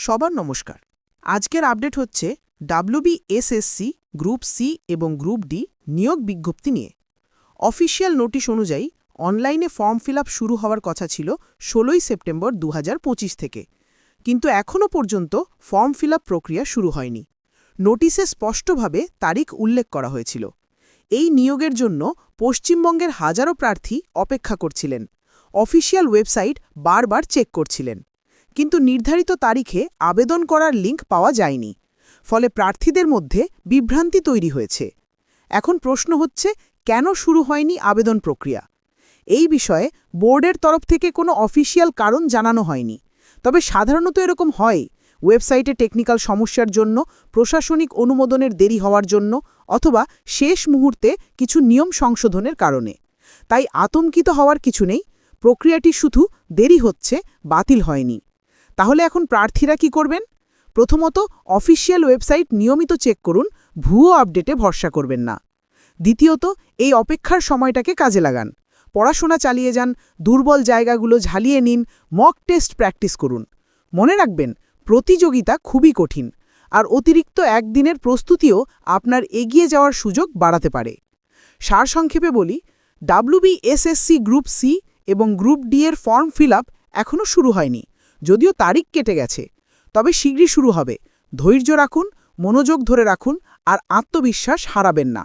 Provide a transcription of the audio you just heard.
সবার নমস্কার। আজকের আপডেট হচ্ছে ডাব্লিউবিএসএসসি গ্রুপ সি এবং গ্রুপ ডি নিয়োগ বিজ্ঞপ্তি নিয়ে। অফিসিয়াল নোটিশ অনুযায়ী অনলাইনে ফর্ম ফিল শুরু হওয়ার কথা ছিল ষোলোই সেপ্টেম্বর দু হাজার পঁচিশ থেকে। কিন্তু এখনও পর্যন্ত ফর্ম ফিল প্রক্রিয়া শুরু হয়নি। নোটিশে স্পষ্টভাবে তারিখ উল্লেখ করা হয়েছিল। এই নিয়োগের জন্য পশ্চিমবঙ্গের হাজারো প্রার্থী অপেক্ষা করছিলেন। অফিসিয়াল ওয়েবসাইট বারবার চেক করছিলেন। কিন্তু নির্ধারিত তারিখে আবেদন করার লিঙ্ক পাওয়া যায়নি। ফলে প্রার্থীদের মধ্যে বিভ্রান্তি তৈরি হয়েছে। এখন প্রশ্ন হচ্ছে, কেন শুরু হয়নি আবেদন প্রক্রিয়া? এই বিষয়ে বোর্ডের তরফ থেকে কোনো অফিসিয়াল কারণ জানানো হয়নি। তবে সাধারণত এরকম হয়, ওয়েবসাইটে টেকনিক্যাল সমস্যার জন্য, প্রশাসনিক অনুমোদনের দেরি হওয়ার জন্য, অথবা শেষ মুহূর্তে কিছু নিয়ম সংশোধনের কারণে। তাই আতঙ্কিত হওয়ার কিছু নেই, প্রক্রিয়াটি শুধু দেরি হচ্ছে, বাতিল হয়নি। তাহলে এখন প্রার্থীরা কি করবেন? প্রথমত অফিসিয়াল ওয়েবসাইট নিয়মিত চেক করুন, ভুয়ো আপডেটে ভরসা করবেন না। দ্বিতীয়ত, এই অপেক্ষার সময়টাকে কাজে লাগান। পড়াশোনা চালিয়ে যান, দুর্বল জায়গাগুলো ঝালিয়ে নিন, মক টেস্ট প্র্যাকটিস করুন। মনে রাখবেন, প্রতিযোগিতা খুবই কঠিন, আর অতিরিক্ত একদিনের প্রস্তুতিও আপনার এগিয়ে যাওয়ার সুযোগ বাড়াতে পারে। সারসংক্ষেপে বলি ডাব্লিউবিএসএসসি গ্রুপ সি এবং গ্রুপ ডি এর ফর্ম ফিল আপ এখনও শুরু হয়নি। যদিও তারিখ কেটে গেছে, তবে শীঘ্রই শুরু হবে। ধৈর্য রাখুন, মনোযোগ ধরে রাখুন, আর আত্মবিশ্বাস হারাবেন না।